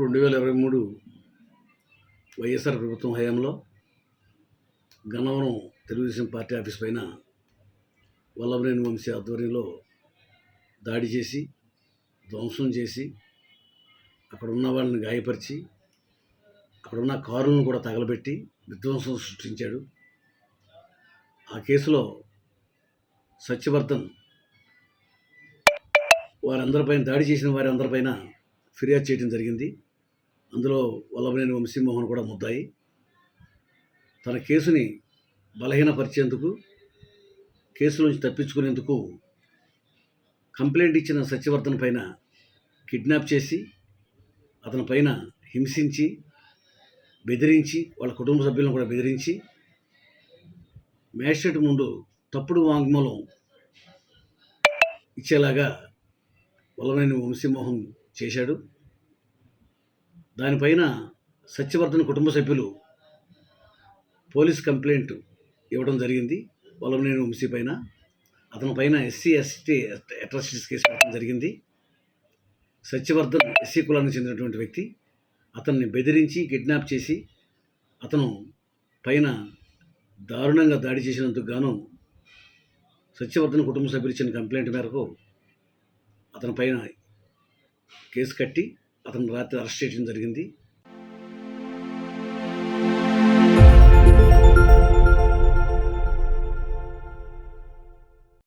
రెండు వేల ఇరవై మూడు వైఎస్ఆర్ ప్రభుత్వం హయాంలో గన్నవరం తెలుగుదేశం పార్టీ ఆఫీస్ పైన వల్లభనేని వంశీ ఆధ్వర్యంలో దాడి చేసి ధ్వంసం చేసి అక్కడ ఉన్న వాళ్ళని గాయపరిచి అక్కడ ఉన్న కారులను కూడా తగలబెట్టి విధ్వంసం సృష్టించాడు. ఆ కేసులో సత్యవర్ధన్ వారందరిపైన దాడి చేసిన వారి అందరిపైన ఫిర్యాదు చేయడం జరిగింది. అందులో వల్లభనేని వంశీమోహన్ కూడా ముద్దాయి. తన కేసుని బలహీనపరిచేందుకు కేసు నుంచి తప్పించుకునేందుకు కంప్లైంట్ ఇచ్చిన సత్యవర్ధన్ పైన కిడ్నాప్ చేసి అతని పైన హింసించి బెదిరించి వాళ్ళ కుటుంబ సభ్యులను కూడా బెదిరించి మ్యాజిస్ట్రేట్ ముందు తప్పుడు వాంగ్మూలం ఇచ్చేలాగా వల్లభనేని వంశీమోహన్ చేశాడు. దానిపైన సత్యవర్ధన్ కుటుంబ సభ్యులు పోలీస్ కంప్లైంట్ ఇవ్వడం జరిగింది. వల్లభనేని వంశీ పైన. అతని పైన ఎస్సీ ఎస్టీ అట్రాసిటీస్ కేసు పెట్టడం జరిగింది. సత్యవర్ధన్ ఎస్సీ కులానికి చెందినటువంటి వ్యక్తి. అతన్ని బెదిరించి కిడ్నాప్ చేసి అతను పైన దారుణంగా దాడి చేసినందుకు గాను సత్యవర్ధన్ కుటుంబ సభ్యులు ఇచ్చిన కంప్లైంట్ మేరకు అతని పైన కేసు కట్టి అతను రాత్రి అరెస్ట్ చేయడం జరిగింది.